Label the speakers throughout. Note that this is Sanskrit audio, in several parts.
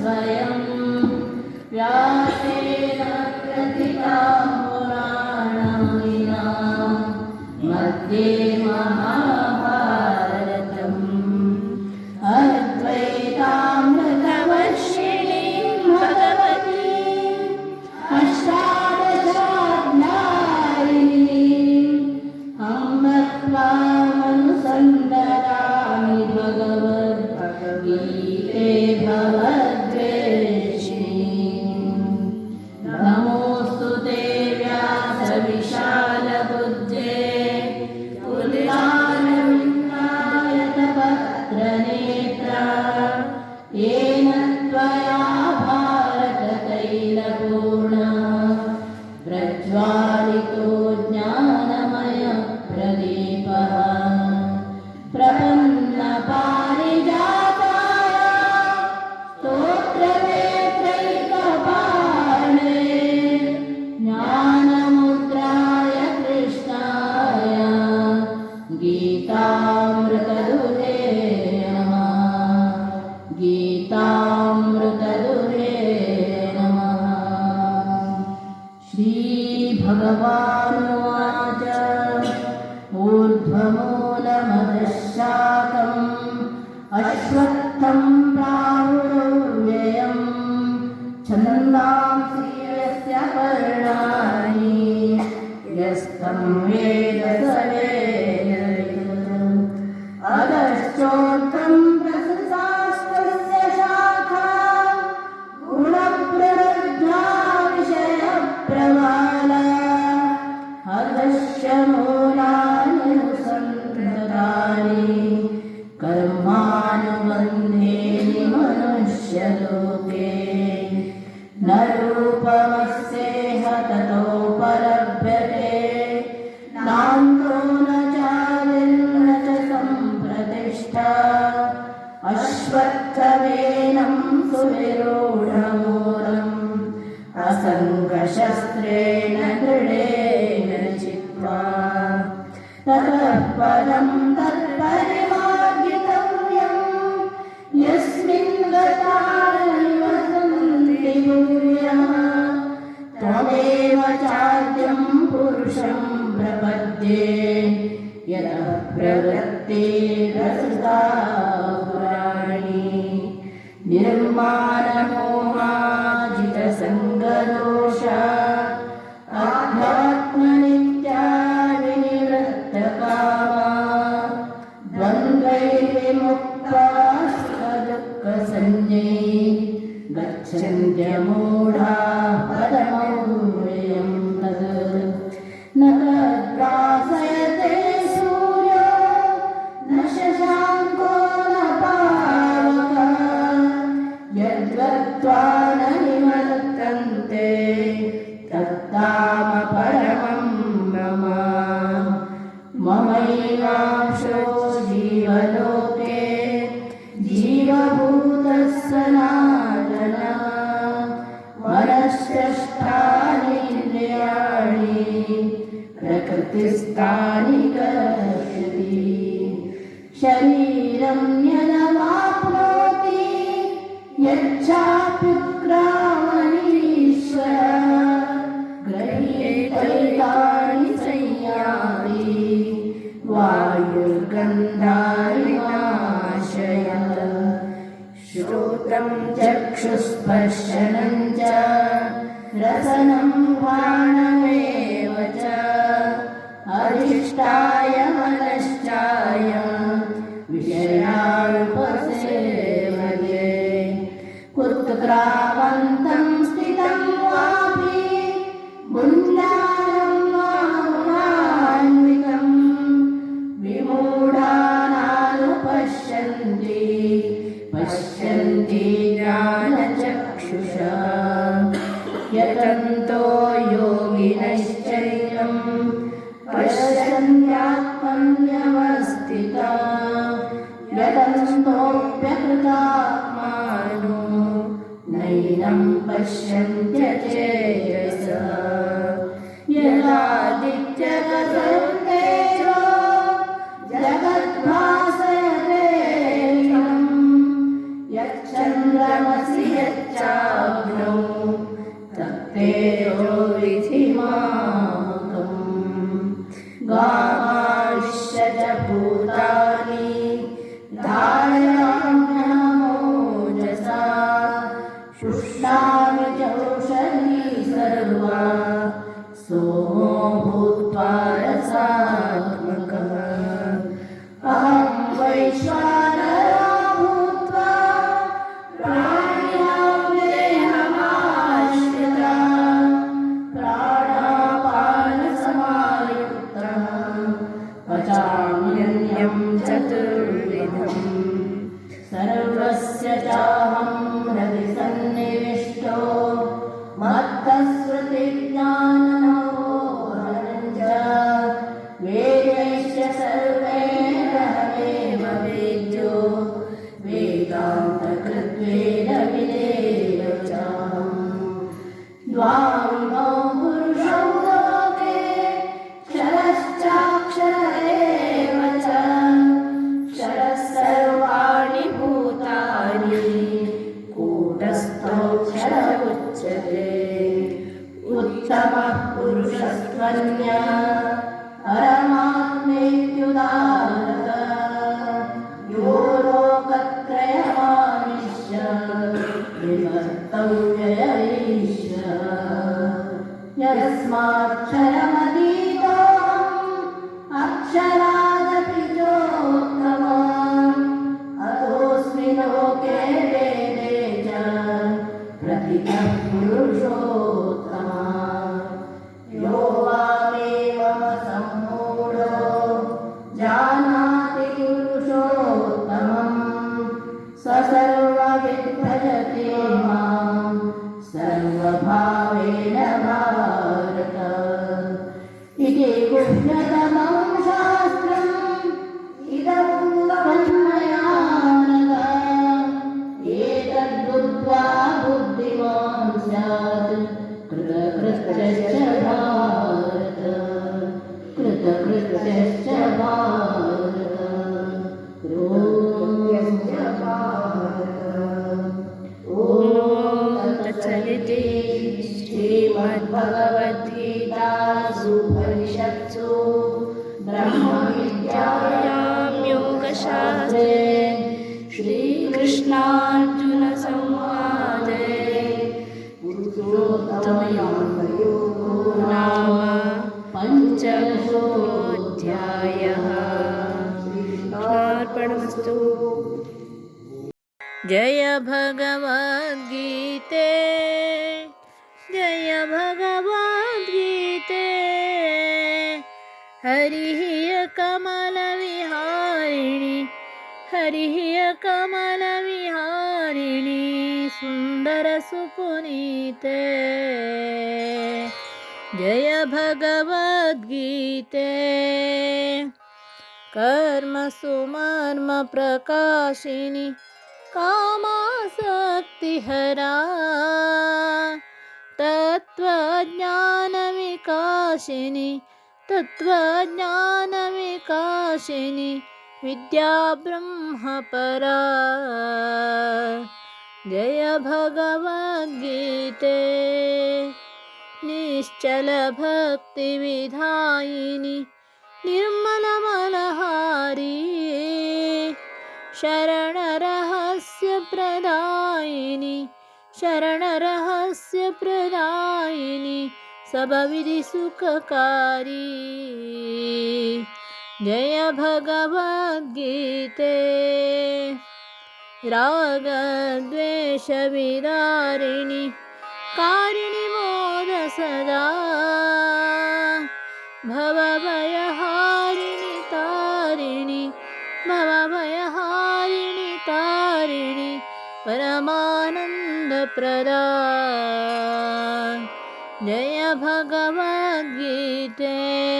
Speaker 1: स्वयं व्यासेन प्रतिता मध्ये महाभारतम् अश्वत्थं प्राहुर्व्ययम् छन्दांसि यस्य पर्णानि यस्तं वेद सुविरूढमूलम् असङ्गशस्त्रेण दृढेन चित्वा ततः पदं तत्परिमार्गितव्यम् यस्मिन् गता निवसन्ति भूयः त्वमेव चाद्यं पुरुषं प्रपद्ये यतः प्रवृत्ते रसता पुराणी निर्माणमोहाजितसङ्गदोष प्रकृतिस्थानि कर्षति शरीरं यदवाप्नोति यच्छाप्युक्रामनीश्वर गृह्यैतानि संयाति वायुर्गन्धानि नाशय श्रोत्रं चक्षुस्पर्शनं च रसनं घ्राणमेव यतन्तोऽप्यकृतात्मानो नैनं पश्यन्त्यचेतस
Speaker 2: सर्वस्य चाहं हृदि ഔജയ ഈശ യസ്മാക്ഷരമ तत्सदिति श्रीमद्भगवद्गीतासु उपनिषत्सु ब्रह्मविद्यायां योगशास्त्रे श्रीकृष्णार्जुनसंवादे पुरुषोत्तमयोगो नाम पञ्चमोऽध्यायः। अर्पणमस्तु।
Speaker 1: जय भगवद्गीते। कमलविहारिणि सुन्दरसुपुनीते जय भगवद्गीते। कर्मसुमर्मप्रकाशिनि कामासक्तिहरा तत्त्वज्ञानविकासिनि तत्त्वज्ञानविकासिनि विद्या ब्रह्मपरा जय भगवद्गीते। निश्चलभक्तिविधायिनि निर्मलमलहारी शरणरहस्यप्रदायिनि शरणरहस्यप्रदायिनि सबविधिसुखकारी जय भगवद्गीते। रागद्वेषविदारिणि कारिणि मोद सदा। भवभयहारिणि तारिणि भवभयहारिणि तारिणि परमानन्दप्रदा। जय भगवद्गीते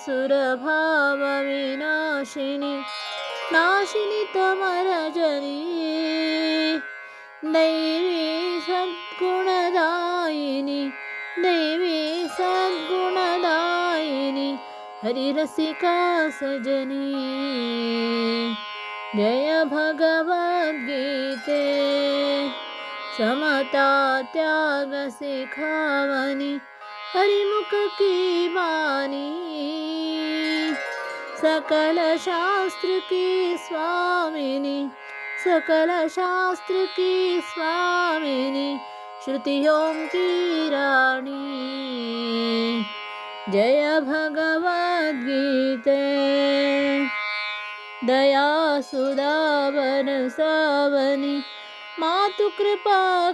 Speaker 1: आसुरभावविनाशिनि नाशिनि तमरजनी। दैवी सद्गुणदायिनि। दैवी हरिरसिका सजनी। जय भगवद्गीते। समता त्याग सिखावनी हरिमुख की वाणी। सकल शास्त्र की स्वामिनी। सकलशास्त्र की स्वामिनी। श्रुतियों की रानी। जय भगवद्गीते दया सुदावन सावनी। मातु कृपा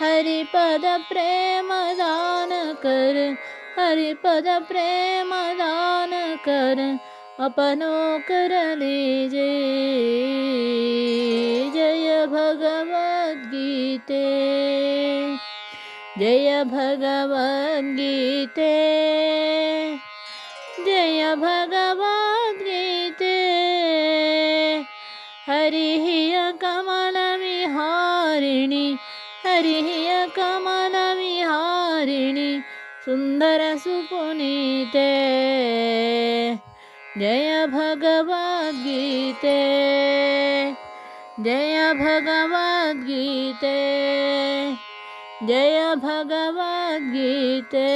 Speaker 1: हरि पद प्रेम दान कर, हरि पद प्रेम दान कर, अपनो कर लीजे। जय भगवद गीते। जय भगवद गीते। जय भगवद गीते। हरि कमल विहारिणी हरिः कमलविहारिणि सुन्दरसुपुनीते जय भगवद्गीते जय भगवद्गीते जय भगवद्गीते